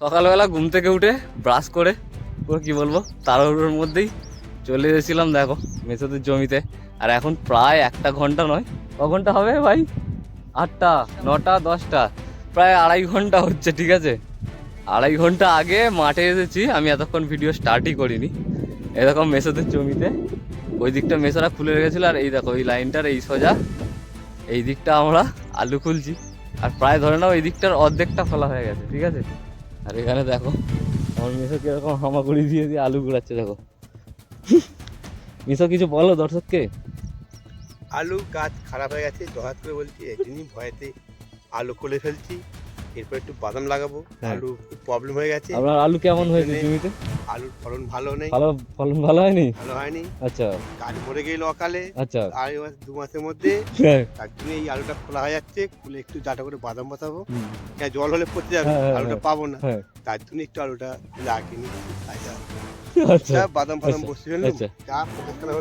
সকালবেলা ঘুম থেকে উঠে ব্রাশ করে পুরো কি বলব, তাড়াহুড়োর মধ্যেই চলে এসেছিলাম, দেখো, মেসোদের জমিতে। আর এখন প্রায় একটা ঘণ্টা নয়, ক ঘণ্টা হবে ভাই? আটটা, নটা, দশটা, প্রায় আড়াই ঘণ্টা হচ্ছে, ঠিক আছে? আড়াই ঘণ্টা আগে মাঠে এসেছি, আমি এতক্ষণ ভিডিও স্টার্টই করিনি। এরকম মেসোদের জমিতে, ওই দিকটা মেসোরা খুলে রেখেছিল, আর এই দেখো, এই লাইনটার এই সোজা, এই দিকটা আমরা আলু খুলছি। আর প্রায় ধরে নাও, এই দিকটার অর্ধেকটা খোলা হয়ে গেছে, ঠিক আছে? আর এখানে দেখো আমার মিশো কীরকম হামাগুড়ি দিয়ে দিয়ে আলু গুড়াচ্ছে দেখো। মিশো কিছু বলো দর্শককে? আলু গাছ খারাপ হয়ে গেছে জহাত করে বলছি এই জন্যই ভয়েতে আলু খুলে ফেলছি এরপর একটু বাদাম লাগাবো হ্যাঁ। আলু প্রবলেম হয়ে গেছে। আপনার আলু কেমন হয়েছে জমিতে? আলুর ফলন ভালো নেই। ভালো ফলন ভালো হয়নি? ভালো হয়নি। আচ্ছা। গাছ মরে গেল অকালে আচ্ছা। আর দু মাসের মধ্যে হ্যাঁ, তার জন্য এই আলুটা খোলা হয়ে যাচ্ছে। খুলে একটু জাটা করে বাদাম বসাবো। হ্যাঁ জল হলে পচে যাবে হ্যাঁ, হ্যাঁ, আলুটা। পাবো না। তার জন্য একটু আলুটা আঁকিনি আচ্ছা। যা বাদাম ফাদাম আচ্ছা, আচ্ছা।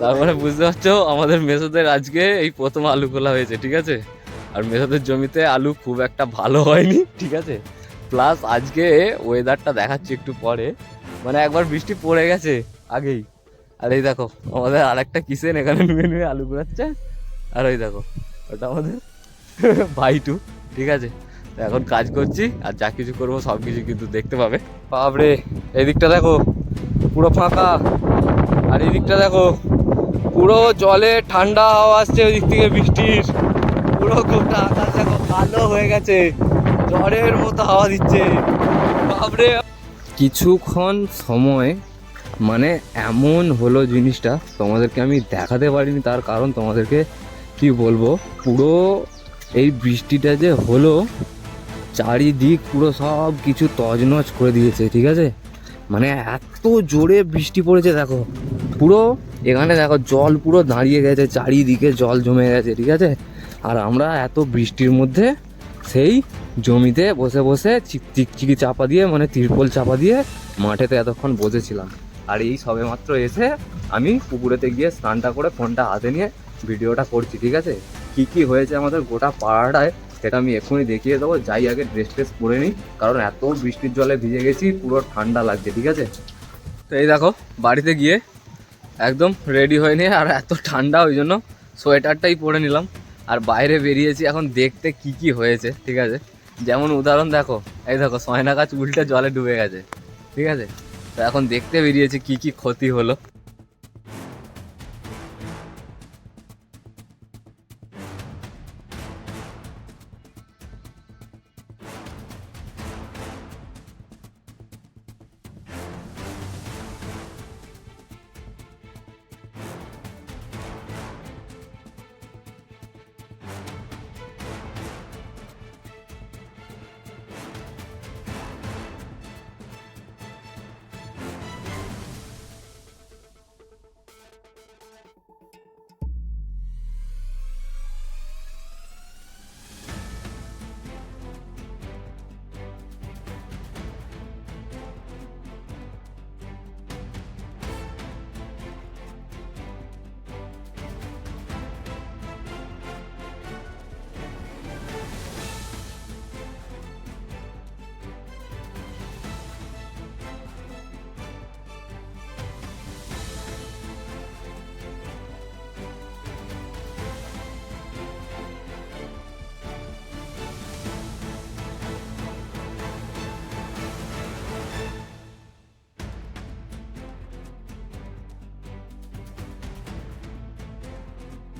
তারপরে বুঝতে পারছ আমাদের মেসোদের আজকে এই প্রথম আলু খোলা হয়েছে ঠিক আছে? আর মেসোদের জমিতে আলু খুব একটা ভালো হয়নি ঠিক আছে? প্লাস আজকে ওয়েদারটা দেখাচ্ছি একটু পরে। মানে একবার বৃষ্টি পড়ে গেছে আগেই। আর এই দেখো, আমাদের আরেকটা কিসেন এখানে নুয়ে নুয়ে আলু কুড়াচ্ছে। আর ওই দেখো, ওটা আমাদের ভাইটু, ঠিক আছে? এখন কাজ করছি, আর যা কিছু করব সব কিছু কিন্তু দেখতে পাবে। বাপরে এই দিকটা দেখো, পুরো ফাঁকা। আর এই দিকটা দেখো, পুরো জলে ঠান্ডা হাওয়া আসছে ওই দিক থেকে বৃষ্টির। পুরো গোটা আকাশ দেখো কালো হয়ে গেছে। ঝড়ের মতো হাওয়া দিচ্ছে। বাপরে কিছুক্ষণ সময় মানে এমন হলো জিনিসটা, তোমাদেরকে আমি দেখাতে পারিনি, তার কারণ তোমাদেরকে কি বলব, পুরো এই বৃষ্টিটা যে হলো, চারিদিক পুরো সব কিছু তজনজ করে দিয়েছে, ঠিক আছে? মানে এত জোরে বৃষ্টি পড়েছে, দেখো। পুরো এখানে দেখো, জল পুরো দাঁড়িয়ে গেছে, চারিদিকে জল জমে গেছে, ঠিক আছে? আর আমরা এত বৃষ্টির মধ্যে সেই জমিতে বসে বসে চিক- চিকচিকি চাপা দিয়ে মানে তিরপল চাপা দিয়ে মাঠেতে এতক্ষণ বসেছিলাম। আর এই সবে মাত্র এসে আমি পুকুরেতে গিয়ে স্নানটা করে ফোনটা হাতে নিয়ে ভিডিওটা করছি, ঠিক আছে? কি কি হয়েছে আমাদের গোটা পাড়াটায় সেটা আমি এক্ষুনি দেখিয়ে দেবো। যাই আগে ড্রেস ট্রেস পরে নিই, কারণ এত বৃষ্টির জলে ভিজে গেছি, পুরো ঠান্ডা লাগছে, ঠিক আছে? তো এই দেখো, বাড়িতে গিয়ে একদম রেডি হয়ে নিয়ে আর এত ঠান্ডা, ওই জন্য সোয়েটারটাই পরে নিলাম। আর বাইরে বেরিয়েছি, এখন দেখতে কি কি হয়েছে, ঠিক আছে? যেমন উদাহরণ দেখো, এই দেখো, সয়না গাছ উল্টে জলে ডুবে গেছে, ঠিক আছে? তো এখন দেখতে বেরিয়েছে কি কি ক্ষতি হলো।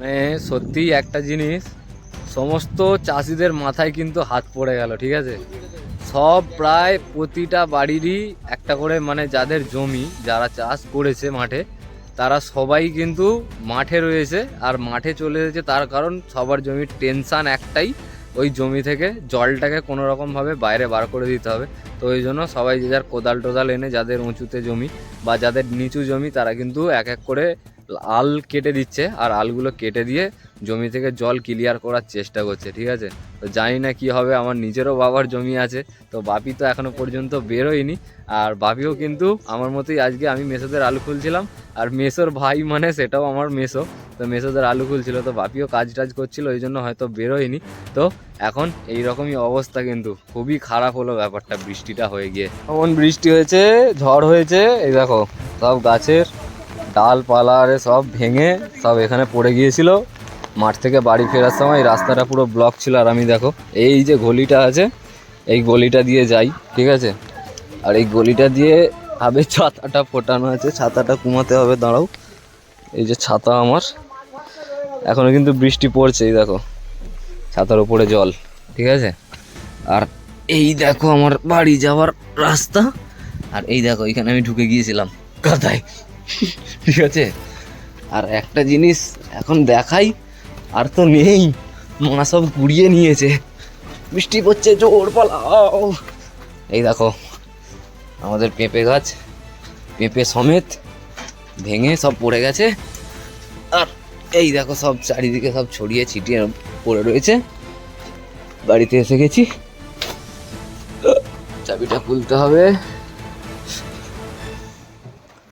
মানে সত্যি একটা জিনিস, সমস্ত চাষিদের মাথায় কিন্তু হাত পড়ে গেল, ঠিক আছে? সব প্রায় প্রতিটা বাড়িরই একটা করে মানে যাদের জমি যারা চাষ করেছে মাঠে, তারা সবাই কিন্তু মাঠে রয়েছে আর মাঠে চলে এসেছে তার কারণ সবার জমির টেনশান একটাই, ওই জমি থেকে জলটাকে কোনো রকমভাবে বাইরে বার করে দিতে হবে। তো ওই জন্য সবাই যে যার কোদাল টোদাল এনে যাদের উঁচুতে জমি বা যাদের নিচু জমি তারা কিন্তু এক এক করে আল কেটে দিচ্ছে আর আলগুলো কেটে দিয়ে জমি থেকে জল ক্লিয়ার করার চেষ্টা করছে, ঠিক আছে? তো জানি না কি হবে, আমার নিজেরও বাবার জমি আছে, তো বাপি তো এখনও পর্যন্ত বেরোয়নি। আর বাপিও কিন্তু আমার মতোই আজকে আমি মেসোদের আলু খুলছিলাম, আর মেসোর ভাই মানে সেটাও আমার মেসো, তো মেসোদের আলু খুলছিল, তো বাপিও কাজ টাজ করছিল, ওই জন্য হয়তো বেরোয়নি। তো এখন এই রকমই অবস্থা কিন্তু, খুবই খারাপ হলো ব্যাপারটা, বৃষ্টিটা হয়ে গিয়ে। এমন বৃষ্টি হয়েছে, ঝড় হয়েছে, এই দেখো, সব গাছের ডালপালা আরে সব ভেঙে সব এখানে পড়ে গিয়েছিল। মাঠ থেকে বাড়ি ফেরার সময় রাস্তাটা পুরো ব্লক ছিল আর আমি দেখো, এই যে গলিটা আছে, এই গলিটা দিয়ে যাই, ঠিক আছে? আর এই গলিটা দিয়ে আবে ছাতাটা ফোটানো আছে, ছাতাটা কুমাতে হবে, দাঁড়াও। এই যে ছাতা আমার, এখনও কিন্তু বৃষ্টি পড়ছে এই দেখো। ছাতার উপরে জল, ঠিক আছে? আর এই দেখো আমার বাড়ি যাওয়ার রাস্তা, আর এই দেখো, এখানে আমি ঢুকে গিয়েছিলাম। কাদায় ঠিক আছে? আর একটা জিনিস এখন দেখাই, আর তো নেই। মা সব কুড়িয়ে নিয়েছে। বৃষ্টি পড়ছে জোর পালাও। এই দেখো, আমাদের পেঁপে গাছ, পেঁপে সমেত ভেঙে সব পড়ে গেছে। আর এই দেখো, সব চারিদিকে সব ছড়িয়ে ছিটিয়ে পড়ে রয়েছে। বাড়িতে এসে গেছি। চাবিটা খুলতে হবে।